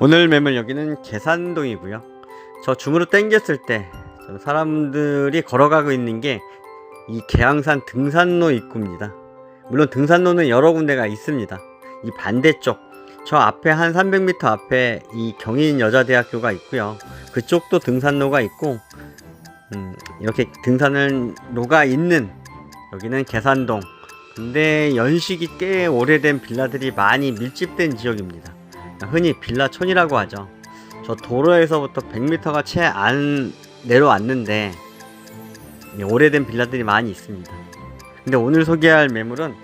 오늘 매물 여기는 계산동이고요. 저 줌으로 당겼을 때 사람들이 걸어가고 있는 게 이 계양산 등산로 입구입니다. 물론 등산로는 여러 군데가 있습니다. 이 반대쪽 저 앞에 한 300m 앞에 이 경인여자대학교가 있고요. 그쪽도 등산로가 있고 음, 이렇게 등산로가 있는 여기는 계산동. 근데 연식이 꽤 오래된 빌라들이 많이 밀집된 지역입니다. 흔히 빌라촌이라고 하죠. 저 도로에서부터 100m가 채 안 내려왔는데 이 오래된 빌라들이 많이 있습니다. 근데 오늘 소개할 매물은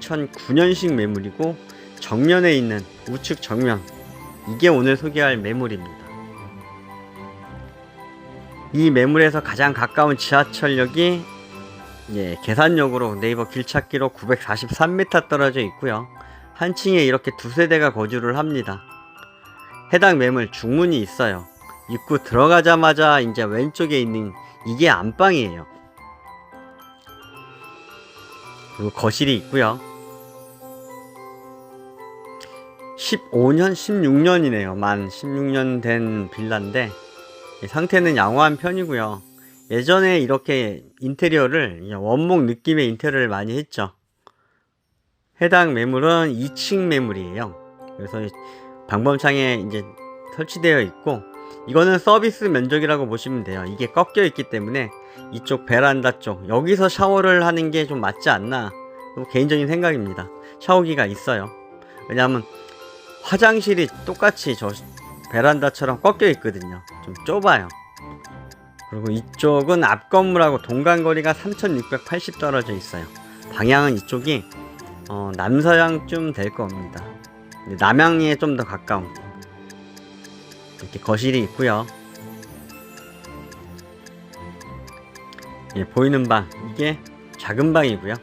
2009년식 매물이고 정면에 있는 우측 정면 이게 오늘 소개할 매물입니다. 이 매물에서 가장 가까운 지하철역이 예, 계산역으로 네이버 길찾기로 943m 떨어져 있고요. 한 층에 이렇게 두세 대가 거주를 합니다. 해당 매물 중문이 있어요. 입구 들어가자마자 이제 왼쪽에 있는 이게 안방이에요. 그리고 거실이 있고요. 15년, 16년이네요. 만 16년 된 빌라인데 상태는 양호한 편이고요. 예전에 이렇게 인테리어를 원목 느낌의 인테리어를 많이 했죠. 해당 매물은 2층 매물이에요. 그래서 방범창에 이제 설치되어 있고 이거는 서비스 면적이라고 보시면 돼요. 이게 꺾여 있기 때문에 이쪽 베란다 쪽 여기서 샤워를 하는 게 좀 맞지 않나 개인적인 생각입니다. 샤워기가 있어요. 왜냐하면 화장실이 똑같이 저 베란다처럼 꺾여 있거든요. 좀 좁아요. 그리고 이쪽은 앞 건물하고 동간 거리가 3680 떨어져 있어요. 방향은 이쪽이 어, 남서향쯤 될 겁니다. 남향에 좀 더 가까운 이렇게 거실이 있고요. 예, 보이는 방 이게 작은 방이고요.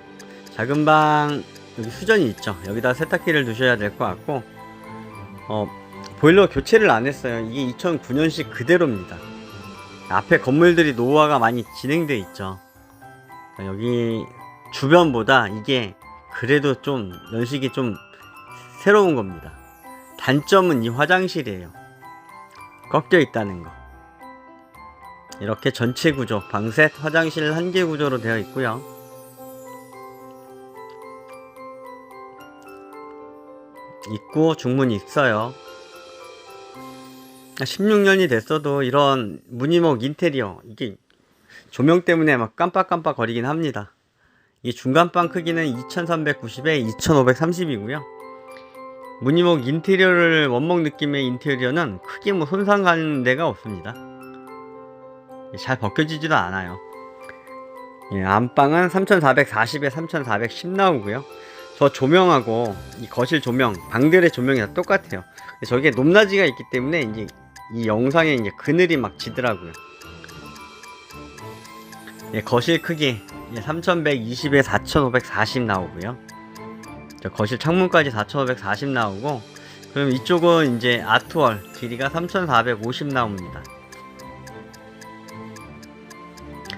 작은 방 여기 수전이 있죠. 여기다 세탁기를 두셔야 될 것 같고 어, 보일러 교체를 안 했어요. 이게 2009년식 그대로입니다. 앞에 건물들이 노후화가 많이 진행돼 있죠. 여기 주변보다 이게 그래도 좀 연식이 좀 새로운 겁니다. 단점은 이 화장실이에요. 꺾여 있다는 거. 이렇게 전체 구조, 방셋, 화장실 한 개 구조로 되어 있고요. 입구 중문이 있어요. 16년이 됐어도 이런 무늬목 인테리어 이게 조명 때문에 막 깜빡깜빡 거리긴 합니다. 이 중간방 크기는 2390에 2530이고요. 무늬목 인테리어를 원목 느낌의 인테리어는 크게 뭐 손상 가는 데가 없습니다. 잘 벗겨지지도 않아요. 예, 안방은 3440에 3410 나오고요. 저 조명하고 이 거실 조명, 방들의 조명이 다 똑같아요. 저게 높낮이가 있기 때문에 이제 이 영상에 이제 그늘이 막 지더라고요. 예, 거실 크기 예, 3120에 4540 나오고요. 저 거실 창문까지 4540 나오고 그럼 이쪽은 이제 아트월 길이가 3450 나옵니다.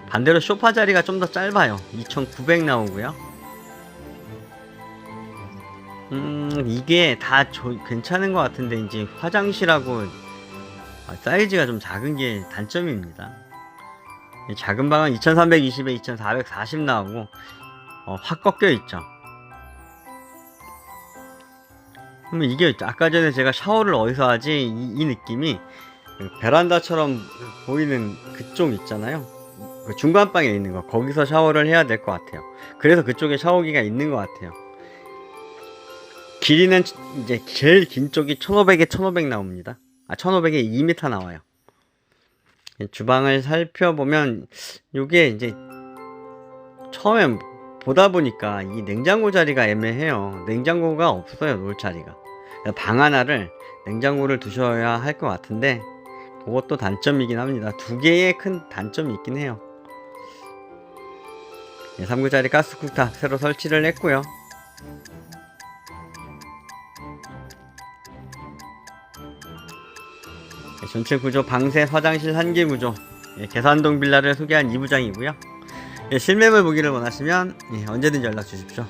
반대로 소파 자리가 좀 더 짧아요. 2900 나오고요. 음 이게 다 조, 괜찮은 것 같은데 이제 화장실하고 아, 사이즈가 좀 작은 게 단점입니다. 이 작은 방은 2320에 2440 나오고 어, 확 꺾여 있죠. 그러면 이게 아까 전에 제가 샤워를 어디서 하지 이, 이 느낌이 그 베란다처럼 보이는 그쪽 있잖아요. 그 중간방에 있는 거 거기서 샤워를 해야 될 것 같아요. 그래서 그쪽에 샤워기가 있는 것 같아요. 길이는 이제 제일 긴 쪽이 1500에 1500 나옵니다. 아 1500에 2m 나와요. 주방을 살펴보면 이게 이제 처음에 보다 보니까 이 냉장고 자리가 애매해요. 냉장고가 없어요, 놓을 자리가. 방 하나를 냉장고를 두셔야 할 것 같은데 그것도 단점이긴 합니다. 두 개의 큰 단점이 있긴 해요. 3구짜리 가스쿡탑 새로 설치를 했고요. 전체 구조 방셋 화장실 한 개 구조 예, 계산동 빌라를 소개한 2부장이고요. 예, 실매물 보기를 원하시면 예, 언제든지 연락 주십시오.